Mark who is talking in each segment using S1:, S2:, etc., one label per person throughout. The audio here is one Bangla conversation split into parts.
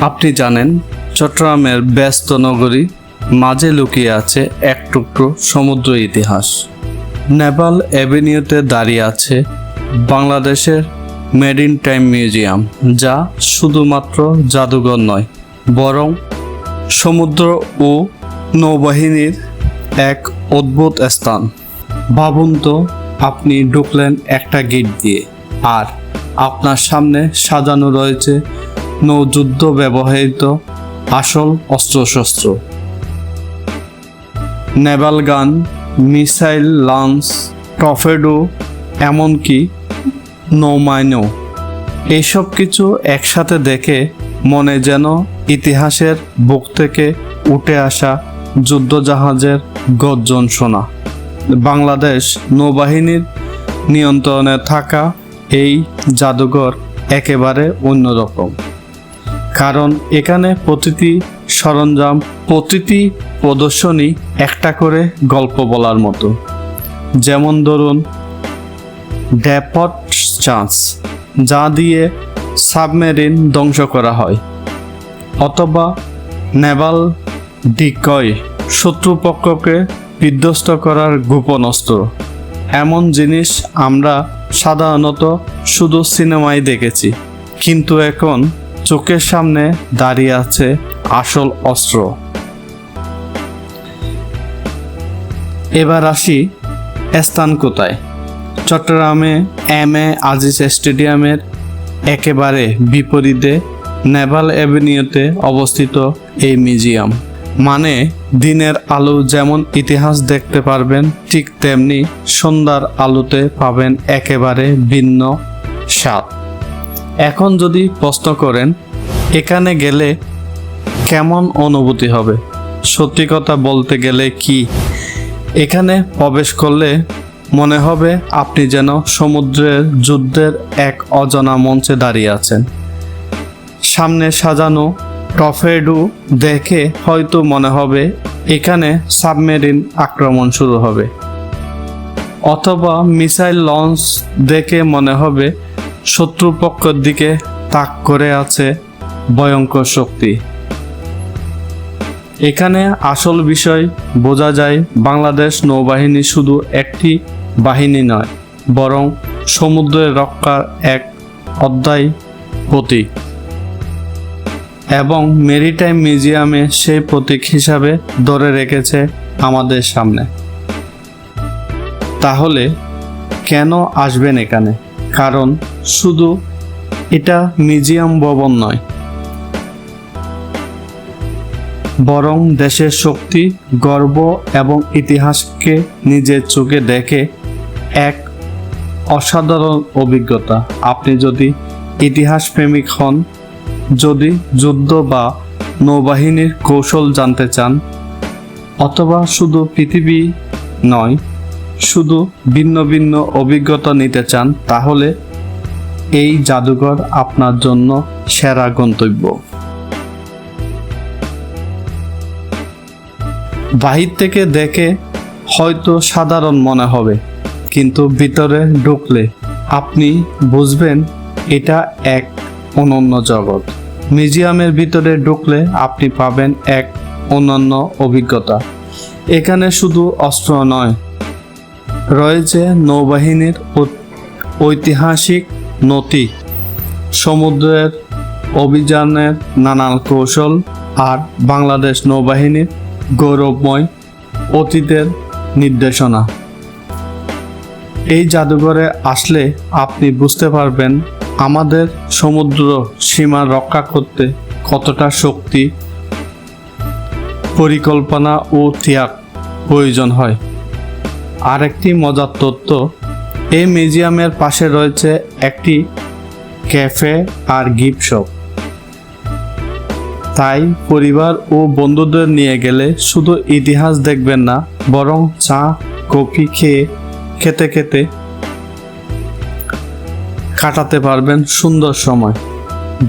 S1: আপনি জানেন, চট্টগ্রামের ব্যস্ত নগরী মাঝে লুকিয়ে আছে এক টুকরো সমুদ্র ইতিহাস। নেপাল অ্যাভিনিউতে দাঁড়িয়ে আছে বাংলাদেশের মেড ইন টাইম মিউজিয়াম, যা শুধুমাত্র জাদুঘর নয়, বরং সমুদ্র ও নৌবাহিনীর এক অদ্ভুত স্থান। ভাবুন তো, আপনি ঢুকলেন একটা গেট দিয়ে, আর আপনার সামনে সাজানো রয়েছে নৌযুদ্ধ ব্যবহৃত আসল অস্ত্রশস্ত্র। নেভাল গান, মিসাইল, লঞ্চ টফেডো এমনকি নৌমাইনও। এইসব কিছু একসাথে দেখে মনে যেন ইতিহাসের বুক থেকে উঠে আসা যুদ্ধজাহাজের গর্জন শোনা। বাংলাদেশ নৌবাহিনীর নিয়ন্ত্রণে থাকা এই জাদুঘর একেবারে অন্যরকম। কারণ এখানে প্রতিটি সরঞ্জাম, প্রতিটি প্রদর্শনী একটা করে গল্প বলার মতো। যেমন ধরুন, ড্যাপট চান্স, যা দিয়ে সাবমেরিন ধ্বংস করা হয়, অথবা নেভাল ডিকয়, শত্রুপক্ষকে বিধ্বস্ত করার গোপন অস্ত্র এমন জিনিস আমরা সাধারণত শুধু সিনেমায় দেখেছি। কিন্তু এখন চোখের সামনে দাঁড়িয়ে আছে আসল অস্ত্র। এবার আসি স্থান কোথায়? চট্টগ্রামে এম এ আজিজ স্টেডিয়ামের একেবারে বিপরীতে নেভাল অ্যাভিনিউতে অবস্থিত এই মিউজিয়াম। মানে দিনের আলো যেমন ইতিহাস দেখতে পারবেন, ঠিক তেমনি সন্ধ্যার আলোতে পাবেন একেবারে ভিন্ন স্বাদ। এখন যদি প্রশ্ন করেন, এখানে গেলে কেমন অনুভূতি হবে? সত্যি কথা বলতে গেলে কি? এখানে প্রবেশ করলে মনে হবে আপনি যেন সমুদ্রের যুদ্ধের এক অজানা মঞ্চে দাঁড়িয়ে আছেন। সামনে সাজানো টফেডু দেখে হয়তো মনে হবে এখানে সাবমেরিন আক্রমণ শুরু হবে। অথবা মিসাইল লঞ্চ দেখে মনে হবে শত্রুপক্ষের দিকে তাক করে আছে ভয়ঙ্কর শক্তি। এখানে আসল বিষয় বোঝা যায় বাংলাদেশ নৌবাহিনী শুধু একটি বাহিনী নয়, বরং সমুদ্রের রক্ষার এক অধ্যায় প্রতীক। এবং মেরিটাইম মিউজিয়ামে সেই প্রতীক হিসাবে ধরে রেখেছে আমাদের সামনে। তাহলে কেন আসবেন এখানে? কারণ শুধু এটা মিউজিয়াম ভবন নয়, বরং দেশের শক্তি, গর্ব এবং ইতিহাসকে নিজের চোখে দেখে এক অসাধারণ অভিজ্ঞতা। আপনি যদি ইতিহাস প্রেমিক হন, যদি যুদ্ধ বা নৌবাহিনীর কৌশল জানতে চান, অথবা শুধু পৃথিবী নয় শুধু ভিন্ন ভিন্ন অভিজ্ঞতা নিতে চান, তাহলে এই জাদুঘর আপনার জন্য সেরা গন্তব্য। বাহির থেকে দেখে হয়তো সাধারণ মনে হবে, কিন্তু ভিতরে ঢুকলে আপনি বুঝবেন এটা এক অনন্য জগৎ। মিউজিয়ামের ভিতরে ঢুকলে আপনি পাবেন এক অনন্য অভিজ্ঞতা। এখানে শুধু অস্ত্র নয় রয়েছে নৌবাহিনীর ঐতিহাসিক নথি, সমুদ্রের অভিযানের নানান কৌশল আর বাংলাদেশ নৌবাহিনীর গৌরবময় অতীতের নির্দেশনা। এই জাদুঘরে আসলে আপনি বুঝতে পারবেন আমাদের সমুদ্র সীমা রক্ষা করতে কতটা শক্তি, পরিকল্পনা ও ত্যাগ প্রয়োজন হয়। আরেকটি মজার তথ্য, এই মিউজিয়ামের পাশে রয়েছে একটি ক্যাফে আর গিফট শপ। তাই পরিবার ও বন্ধুদের নিয়ে গেলে শুধু ইতিহাস দেখবেন না, বরং চা, কফি খেয়ে খেতে খেতে কাটাতে পারবেন সুন্দর সময়।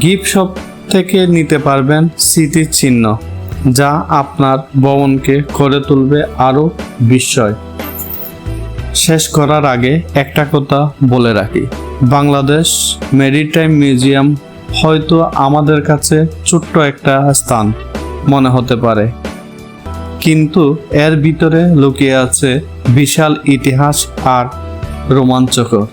S1: গিফট শপ থেকে নিতে পারবেন স্মৃতির চিহ্ন যা আপনার ভবনকে করে তুলবে আরও বিস্ময়। শেষ করার আগে একটা কথা বলে রাখি। বাংলাদেশ মেরিটাইম মিউজিয়াম হয়তো আমাদের কাছে ছোট্ট একটা স্থান মনে হতে পারে। কিন্তু এর ভিতরে লুকিয়ে আছে বিশাল ইতিহাস আর রোমাঞ্চকর।